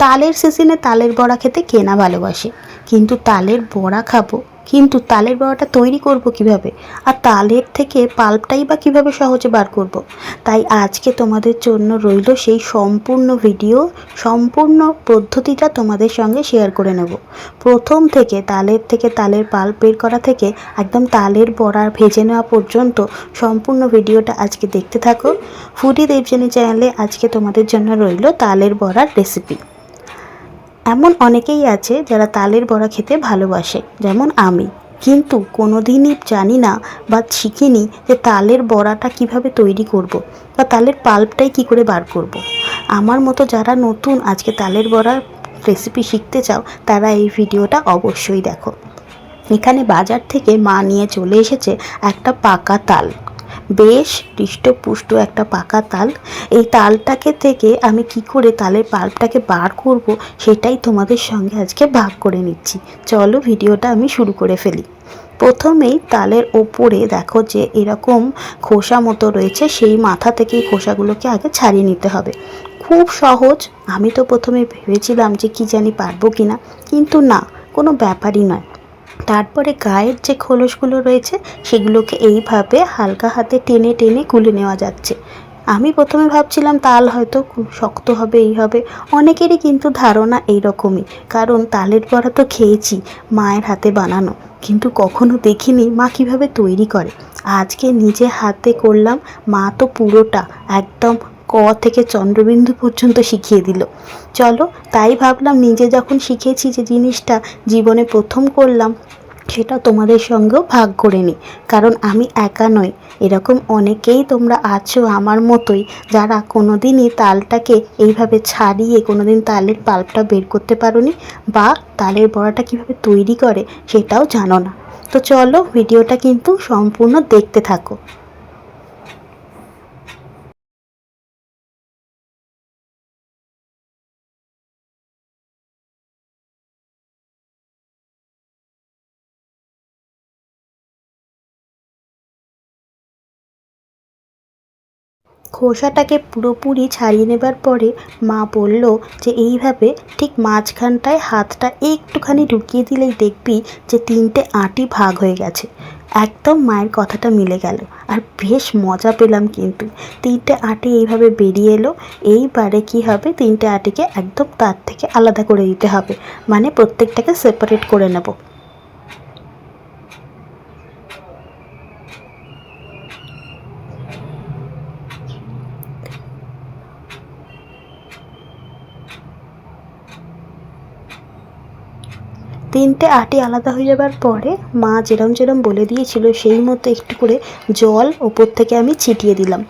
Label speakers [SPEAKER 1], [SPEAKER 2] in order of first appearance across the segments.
[SPEAKER 1] তালের সিজনে তালের বড়া খেতে কেনা ভালোবাসে? কিন্তু তালের বড়া খাব। কিন্তু তালের বড়াটা তৈরি করব কীভাবে? আর তালের থেকে পাল্পটাই বা কীভাবে সহজে বার করব। তাই আজকে তোমাদের জন্য রইল সেই সম্পূর্ণ ভিডিও, সম্পূর্ণ পদ্ধতিটা তোমাদের সঙ্গে শেয়ার করে নেব। প্রথম থেকে তালের থেকে তালের পাল্প বের করা থেকে একদম তালের বড়া ভেজে নেওয়া পর্যন্ত সম্পূর্ণ ভিডিওটা আজকে দেখতে থাকো। ফুডি দেবজনী চ্যানেলে আজকে তোমাদের জন্য রইল তালের বড়ার রেসিপি এমন অনেকেই আছে যারা তালের বড়া খেতে ভালোবাসে, যেমন আমি। কিন্তু কোনো দিনই জানি না বা শিখিনি যে তালের বড়াটা কীভাবে তৈরি করব বা তালের পাল্পটাই কি করে বার করব। আমার মতো যারা নতুন আজকে তালের বড়ার রেসিপি শিখতে চাও, তারা এই ভিডিওটা অবশ্যই দেখো। এখানে বাজার থেকে মা নিয়ে চলে এসেছে একটা পাকা তাল। বেশ হৃষ্টপুষ্ট একটা পাকা তাল। এই তালটাকে থেকে আমি কি করে তালের পাল্পটাকে বার করব সেটাই তোমাদের সঙ্গে আজকে ভাগ করে নিচ্ছি। চলো ভিডিওটা আমি শুরু করে ফেলি। প্রথমেই তালের ওপরে দেখো যে এরকম খোসা মতো রয়েছে, সেই মাথা থেকে খোসাগুলোকে আগে ছাড়িয়ে নিতে হবে। খুব সহজ। আমি তো প্রথমে ভেবেছিলাম যে কি জানি পারব কিনা, কিন্তু না, কোনো ব্যাপারই নয়। তারপরে গায়ের যে খোলসগুলো রয়েছে, সেগুলোকে এইভাবে হালকা হাতে টেনে টেনে গুলে নেওয়া যাচ্ছে। আমি প্রথমে ভাবছিলাম, তাল হয়তো খুব শক্ত হবে, এই হবে। অনেকেরই কিন্তু ধারণা এই রকমই কারণ তালের বড়া তো খেয়েছি, মায়ের হাতে বানানো। কিন্তু কখনো দেখিনি মা কীভাবে তৈরি করে। আজকে নিজে হাতে করলাম, মা তো পুরোটা, একদম ক থেকে চন্দ্রবিন্দু পর্যন্ত শিখিয়ে দিল। চলো, তাই ভাবলাম নিজে যখন শিখেছি যে জিনিসটা জীবনে প্রথম করলাম, সেটা তোমাদের সঙ্গেও ভাগ করে নিই। কারণ আমি একা নই। এরকম অনেকেই তোমরা আছো আমার মতোই, যারা কোনো দিনই তালটাকে এইভাবে ছাড়িয়ে কোনো দিন তালের পাল্পটা বের করতে পারোনি বা তালের বড়াটা কীভাবে তৈরি করে সেটাও জানো না। তো চলো, ভিডিওটা কিন্তু সম্পূর্ণ দেখতে থাকো। খোসাটাকে পুরোপুরি ছাড়িয়ে নেবার পরে মা বলল যে এইভাবে ঠিক মাঝখানটায় হাতটা একটুখানি ঢুকিয়ে দিলেই দেখবি যে তিনটে আঁটি ভাগ হয়ে গেছে। একদম মায়ের কথাটা মিলে গেল। আর বেশ মজা পেলাম কিন্তু। তিনটে আটি এইভাবে বেরিয়ে এলো। এইবারে কি হবে? তিনটে আটিকে একদম তার থেকে আলাদা করে দিতে হবে। মানে প্রত্যেকটাকে সেপারেট করে নেব। তিনটে আটি আলাদা হয়ে যাবার পরে মা যেরম যেরম বলে দিয়েছিল সেই মতো একটু করে জল ওপর থেকে আমি ছিটিয়ে দিলাম।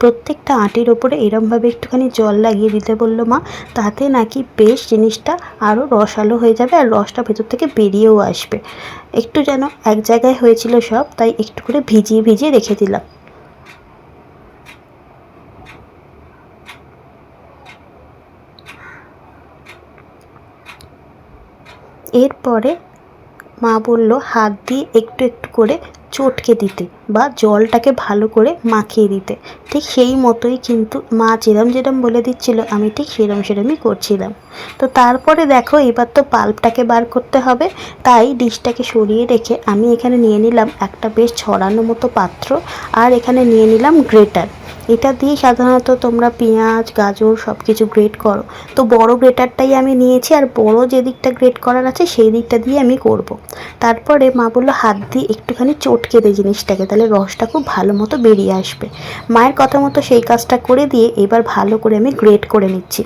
[SPEAKER 1] প্রত্যেকটা আটির ওপরে এরমভাবে একটুখানি জল লাগিয়ে দিতে বলল মা, তাতে নাকি বেশ জিনিসটা আরও রসালো হয়ে যাবে আর রসটা ভেতর থেকে বেরিয়েও আসবে। একটু যেন এক জায়গায় হয়েছিল সব, তাই একটু করে ভিজিয়ে ভিজিয়ে রেখে দিলাম। এরপরে মা বলল হাত দিয়ে একটু একটু করে চটকে দিতে। বা জলটাকে ভালো করে মাখিয়ে দিতে। ঠিক সেই মতোই কিন্তু মা যেরম যেরম বলে দিচ্ছিল, আমি ঠিক সেরম সেরমই করছিলাম। তো তারপরে দেখো, এবার তো পাল্পটাকে বার করতে হবে। তাই ডিশটাকে সরিয়ে রেখে আমি এখানে নিয়ে নিলাম একটা বেশ ছড়ানো মতো পাত্র আর এখানে নিয়ে নিলাম গ্রেটার। এটা দিয়ে সাধারণত তোমরা পেঁয়াজ, গাজর সব কিছু গ্রেট করো। তো বড় গ্রেটারটাই আমি নিয়েছি আর বড় যে দিকটা গ্রেট করার আছে সেই দিকটা দিয়ে আমি করব। তারপরে মা বলল, হাত দিয়ে একটুখানি চটকে দে জিনিসটাকে। তাহলে রসটা খুব ভালো মতো বেরিয়ে আসবে। মায়ের কথা মতো সেই কাজটা করে দিয়ে এবার ভালো করে আমি গ্রেট করে নিচ্ছি।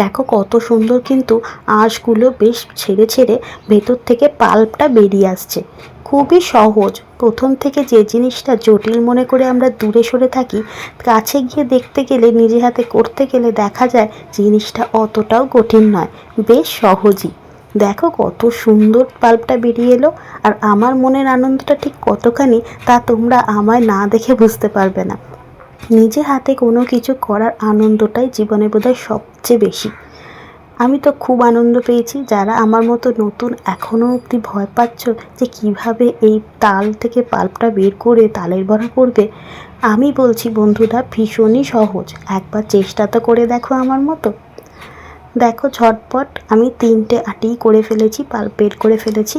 [SPEAKER 1] দেখো কত সুন্দর কিন্তু আঁশগুলো বেশ ছেড়ে ছেড়ে ভেতর থেকে পাল্পটা বেরিয়ে আসছে। খুবই সহজ। প্রথম থেকে যে জিনিসটা জটিল মনে করে আমরা দূরে সরে থাকি, কাছে গিয়ে দেখতে গেলে, নিজে হাতে করতে গেলে দেখা যায় জিনিসটা অতটাও কঠিন নয়, বেশ সহজই। দেখো কত সুন্দর পাল্পটা বেরিয়ে এলো, আর আমার মনের আনন্দটা ঠিক কতখানি তা তোমরা আমায় না দেখে বুঝতে পারবে না। নিজে হাতে কোনো কিছু করার আনন্দটাই জীবনে বোধহয় সবচেয়ে বেশি। আমি তো খুব আনন্দ পেয়েছি, যারা আমার মতো নতুন এখনও অবধি ভয় পাচ্ছ যে কীভাবে এই তাল থেকে পাল্পটা বের করে তালের বড়া করবে, আমি বলছি বন্ধুরা, ভীষণই সহজ। একবার চেষ্টা তো করে দেখো আমার মতো। দেখো ঝটপট আমি তিনটে আটি করে ফেলেছি পাল্প বের করে ফেলেছি।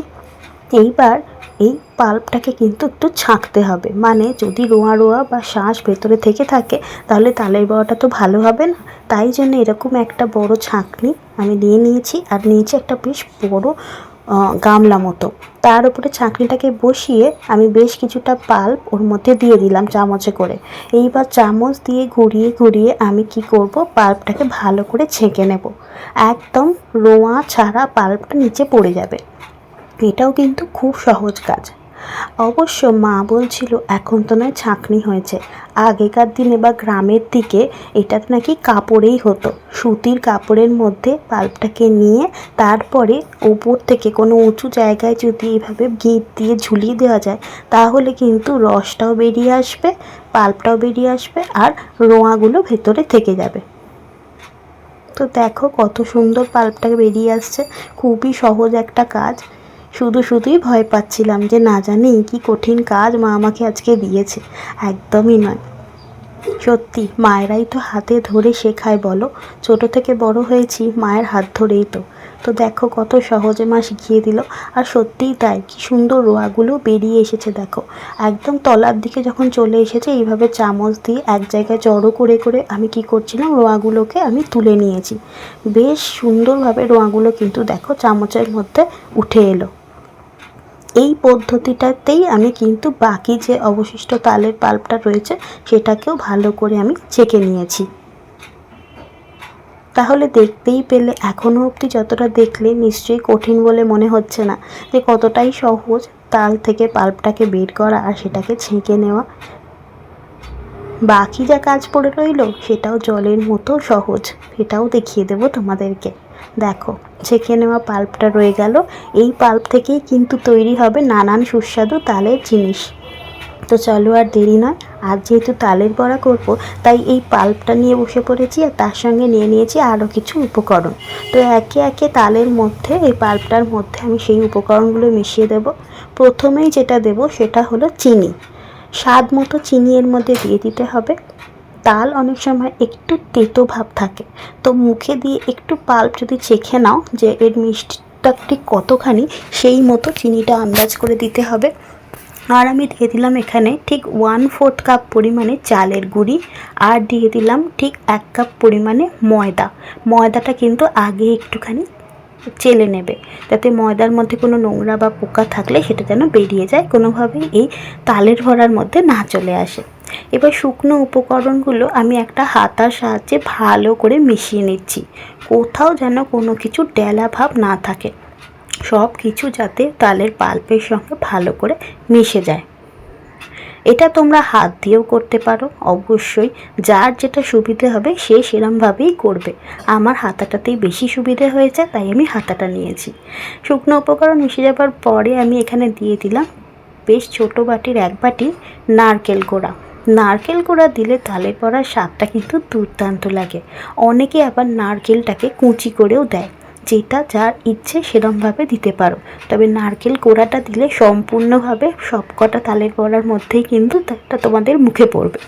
[SPEAKER 1] এইবার এই পাল্পটাকে কিন্তু একটু ছাঁকতে হবে। মানে যদি রোয়া রোয়া বা শ্বাস ভেতরে থেকে থাকে, তাহলে তালের বড়াটা তো ভালো হবে না। তাই জন্য এরকম একটা বড় ছাঁকনি আমি নিয়ে নিয়েছি। আর নিয়েছি একটা বেশ বড় গামলা মতো। তার উপরে ছাঁকনিটাকে বসিয়ে আমি বেশ কিছুটা পাল্প ওর মধ্যে দিয়ে দিলাম চামচে করে। এইবার চামচ দিয়ে ঘুরিয়ে ঘুরিয়ে আমি কি করব? পাল্পটাকে ভালো করে ছেঁকে নেব। একদম রোঁয়া ছাড়া পাল্পটা নিচে পড়ে যাবে। এটাও কিন্তু খুব সহজ কাজ। অবশ্য মা বলছিল, এখন তো নয়, ছাঁকনি হয়েছে। আগেকার দিনে বা গ্রামের দিকে এটা নাকি কাপড়েই হতো। সুতির কাপড়ের মধ্যে পাল্পটাকে নিয়ে তারপরে ওপর থেকে কোনো উঁচু জায়গায় যদি এভাবে গিট দিয়ে ঝুলিয়ে দেওয়া যায়, তাহলে কিন্তু রসটাও বেরিয়ে আসবে, পাল্পটাও বেরিয়ে আসবে আর রোঁয়াগুলো ভেতরে থেকে যাবে। তো দেখো কত সুন্দর পাল্পটা বেরিয়ে আসছে। খুবই সহজ একটা কাজ। শুধু শুধুই ভয় পাচ্ছিলাম যে না জানি কি কঠিন কাজ মা আমাকে আজকে দিয়েছে। একদমই নয়। সত্যি, মায়েরাই তো হাতে ধরে শেখায় বলো। ছোট থেকে বড় হয়েছি, মায়ের হাত ধরেই তো। তো দেখো কত সহজে মা শিখিয়ে দিল। আর সত্যিই তাই, কি সুন্দর রোয়াগুলো বেরিয়ে এসেছে দেখো। একদম তলার দিকে যখন চলে এসেছে, এইভাবে চামচ দিয়ে এক জায়গায় জড়ো করে করে আমি কি করছিলাম, রোয়াগুলোকে আমি তুলে নিয়েছি। বেশ সুন্দরভাবে রোয়াগুলো কিন্তু দেখো চামচের মধ্যে উঠে এলো। এই পদ্ধতিটাতেই আমি কিন্তু বাকি যে অবশিষ্ট তালের পাল্পটা রয়েছে, সেটাকেও ভালো করে আমি চেকে নিয়েছি। তাহলে দেখতেই পেলে এখনও অবধি যতটা দেখলে নিশ্চয়ই কঠিন বলে মনে হচ্ছে না যে কতটাই সহজ তাল থেকে পাল্পটাকে বের করা আর সেটাকে ছেঁকে নেওয়া। বাকি যা কাজ পড়ে রইল, সেটাও জলের মতো সহজ। সেটাও দেখিয়ে দেবো তোমাদেরকে। দেখো, ছেঁকে নেওয়া পাল্পটা রয়ে গেল। এই পাল্প থেকেই কিন্তু তৈরি হবে নানান সুস্বাদু তালের জিনিস। তো চলো আর দেরি নয়, আজ যেহেতু তালের বড়া করব, তাই এই পাল্পটা নিয়ে বসে পড়েছি আর তার সঙ্গে নিয়ে নিয়েছি আরও কিছু উপকরণ। তো একে একে তালের মধ্যে, এই পাল্পটার মধ্যে আমি সেই উপকরণগুলো মিশিয়ে দেব। প্রথমেই যেটা দেব সেটা হলো চিনি। স্বাদ মতো চিনি এর মধ্যে দিয়ে দিতে হবে। তাল অনেক সময় একটু তেতো ভাব থাকে। তো মুখে দিয়ে একটু পাল্প যদি চেখে নাও যে এর মিষ্টিটা ঠিক কতখানি, সেই মতো চিনিটা আন্দাজ করে দিতে হবে। আর আমি দিয়ে দিলাম এখানে ঠিক ওয়ান ফোর্থ কাপ পরিমাণে চালের গুঁড়ি আর দিয়ে দিলাম ঠিক এক কাপ পরিমাণে ময়দা। ময়দাটা কিন্তু আগে একটুখানি চেলে নেবে। যাতে ময়দার মধ্যে কোনো নোংরা বা পোকা থাকলে সেটা যেন বেরিয়ে যায়, কোনোভাবেই এই তালের ভরার মধ্যে না চলে আসে। এবার শুকনো উপকরণগুলো আমি একটা হাতার সাহায্যে ভালো করে মিশিয়ে নিচ্ছি। কোথাও যেন কোনো কিছু ডেলা ভাব না থাকে। সব কিছু যাতে তালের পাল্পের সঙ্গে ভালো করে মিশে যায়। এটা তোমরা হাত দিয়েও করতে পারো। অবশ্যই যার যেটা সুবিধে হবে সে সেরমভাবেই করবে। আমার হাতাটাতেই বেশি সুবিধে হয়েছে, তাই আমি হাতাটা নিয়েছি। শুকনো উপকরণ মিশে যাবার পরে আমি এখানে দিয়ে দিলাম বেশ ছোট বাটির এক বাটি নারকেল গোড়া। নারকেল গোড়া দিলে তালে পড়ার স্বাদটা কিন্তু দুর্দান্ত লাগে। অনেকে আবার নারকেলটাকে কুচি করেও দেয়। যেটা যার ইচ্ছে সেরমভাবে দিতে পারো। তবে নারকেল কোড়াটা দিলে সম্পূর্ণভাবে সবকটা তালের বড়ার মধ্যেই কিন্তু একটা তোমাদের মুখে পড়বে।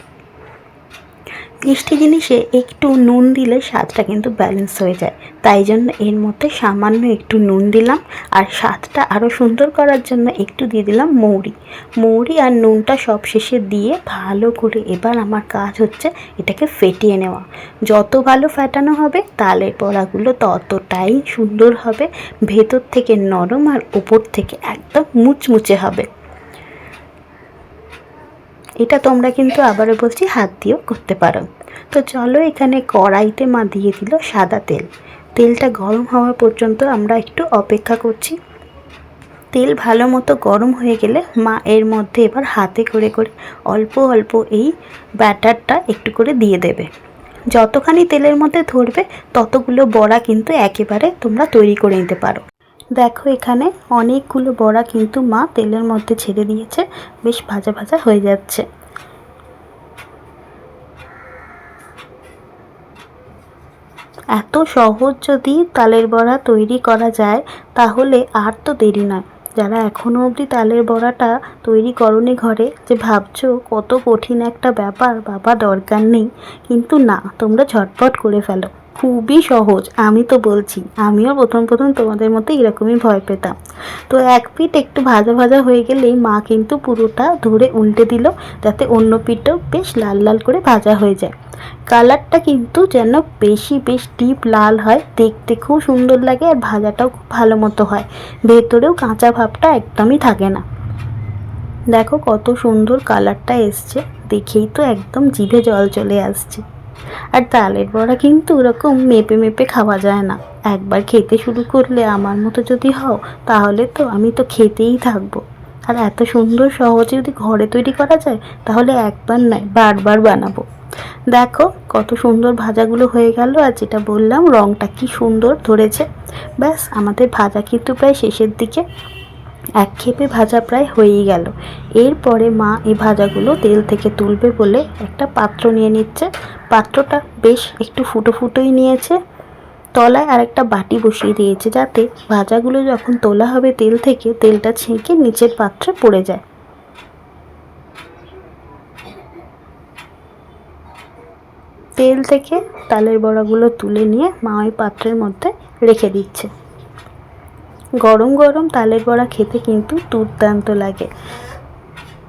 [SPEAKER 1] মিষ্টি জিনিসে একটু নুন দিলে স্বাদটা কিন্তু ব্যালেন্স হয়ে যায়। তাই জন্য এর মধ্যে সামান্য একটু নুন দিলাম আর স্বাদটা আরও সুন্দর করার জন্য একটু দিয়ে দিলাম মৌরি। মৌরি আর নুনটা সব শেষে দিয়ে ভালো করে এবার আমার কাজ হচ্ছে এটাকে ফেটিয়ে নেওয়া। যত ভালো ফেটানো হবে, তালের বড়াগুলো ততটাই সুন্দর হবে, ভেতর থেকে নরম আর ওপর থেকে একদম মুচমুচে হবে। এটা তোমরা কিন্তু আবারও বলছি হাত দিয়েও করতে পারো। তো চলো এখানে কড়াইতে মা দিয়ে দিল সাদা তেল। তেলটা গরম হওয়া পর্যন্ত আমরা একটু অপেক্ষা করছি। তেল ভালো মতো গরম হয়ে গেলে মা এর মধ্যে এবার হাতে করে করে অল্প অল্প এই ব্যাটারটা একটু করে দিয়ে দেবে। যতখানি তেলের মধ্যে ধরবে, ততগুলো বড়া কিন্তু একেবারে তোমরা তৈরি করে নিতে পারো। দেখো এখানে অনেকগুলো বড়া কিন্তু মা তেলের মধ্যে ছেড়ে দিয়েছে, বেশ ভাজা ভাজা হয়ে যাচ্ছে। এত সহজ যদি তালের বড়া তৈরি করা যায়, তাহলে আর তো দেরি নয়। যারা এখনও অবধি তালের বড়াটা তৈরি করনি ঘরে, যে ভাবছ কত কঠিন একটা ব্যাপার, বাবা দরকার নেই। কিন্তু না, তোমরা ঝটপট করে ফেলো। খুবই সহজ। আমি তো বলছি, আমিও প্রথম প্রথম তোমাদের মতো এরকমই ভয় পেতাম। তো এক পিঠ একটু ভাজা ভাজা হয়ে গেলেই মা কিন্তু পুরোটা ধরে উল্টে দিল, যাতে অন্য পিঠটাও বেশ লাল লাল করে ভাজা হয়ে যায়। কালারটা কিন্তু যেন বেশি বেশ ডিপ লাল হয়, দেখতে খুব সুন্দর লাগে আর ভাজাটাও খুব ভালো মতো হয়। ভেতরেও কাঁচা ভাবটা একদমই থাকে না। দেখো কত সুন্দর কালারটা এসছে, দেখেই তো একদম জিভে জল চলে আসছে। আর তালের বড়া কিন্তু ওরকম মেপে মেপে খাওয়া যায় না। একবার খেতে শুরু করলে আমার মতো যদি হও, তাহলে তো আমি তো খেতেই থাকব। আর এত সুন্দর সহজে যদি ঘরে তৈরি করা যায়, তাহলে একবার নয়, বারবার বানাবো। দেখো, কত সুন্দর ভাজাগুলো হয়ে গেল আর যেটা বললাম রঙটা কি সুন্দর ধরেছে। ব্যাস, আমাদের ভাজা কিন্তু প্রায় শেষের দিকে। এক খেপে ভাজা প্রায় হয়েই গেল। এরপরে মা এই ভাজাগুলো তেল থেকে তুলবে বলে একটা পাত্র নিয়ে নিচ্ছে। পাত্রটা বেশ একটু ফুটো ফুটোই নিয়েছে। তলায় আর একটা বাটি বসিয়ে দিয়েছে যাতে ভাজাগুলো যখন তোলা হবে তেল থেকে, তেলটা ছেঁকে নিচের পাত্রে পড়ে যায়। তেল থেকে তালের বড়াগুলো তুলে নিয়ে মা ওই পাত্রের মধ্যে রেখে দিচ্ছে। গরম গরম তালের বড়া খেতে কিন্তু দুর্দান্ত লাগে।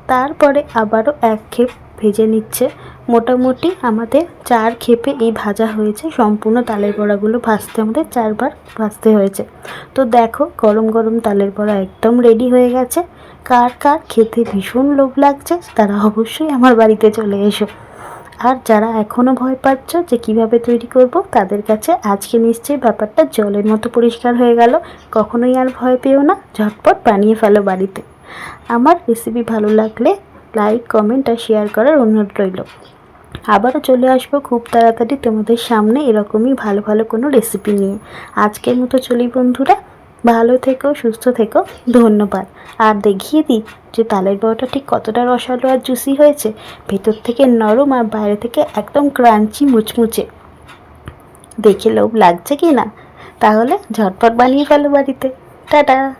[SPEAKER 1] তারপরে আবারও এক খেপ ভেজে নিচ্ছে। মোটামুটি আমাদের চার খেপে এই ভাজা হয়েছে। সম্পূর্ণ তালের বড়াগুলো ভাজতে আমাদের চারবার ভাজতে হয়েছে। তো দেখো, গরম গরম তালের বড়া একদম রেডি হয়ে গেছে। কার কার খেতে ভীষণ লোভ লাগছে, তারা অবশ্যই আমার বাড়িতে চলে এসো। আর যারা এখনও ভয় পাচ্ছ যে কীভাবে তৈরি করব, তাদের কাছে আজকে নিশ্চয়ই ব্যাপারটা জলের মতো পরিষ্কার হয়ে গেল। কখনোই আর ভয় পেও না, ঝটপট বানিয়ে ফেলো বাড়িতে। আমার রেসিপি ভালো লাগলে লাইক কমেন্ট আর শেয়ার করার অনুরোধ রইল। আবারও চলে আসব খুব তাড়াতাড়ি তোমাদের সামনে এরকমই ভালো ভালো কোনো রেসিপি নিয়ে। আজকের মতো চলি বন্ধুরা। ভালো থেকো, সুস্থ থেকো, ধন্যবাদ। আর দেখিয়ে দিই যে তালের বড়টা ঠিক কতটা রসালো আর জুসি হয়েছে। ভেতর থেকে নরম আর বাইরে থেকে একদম ক্রাঞ্চি মুচমুচে। দেখে লোভ লাগছে কি না? তাহলে ঝটপট বানিয়ে ফেলো বাড়িতে। টাটা!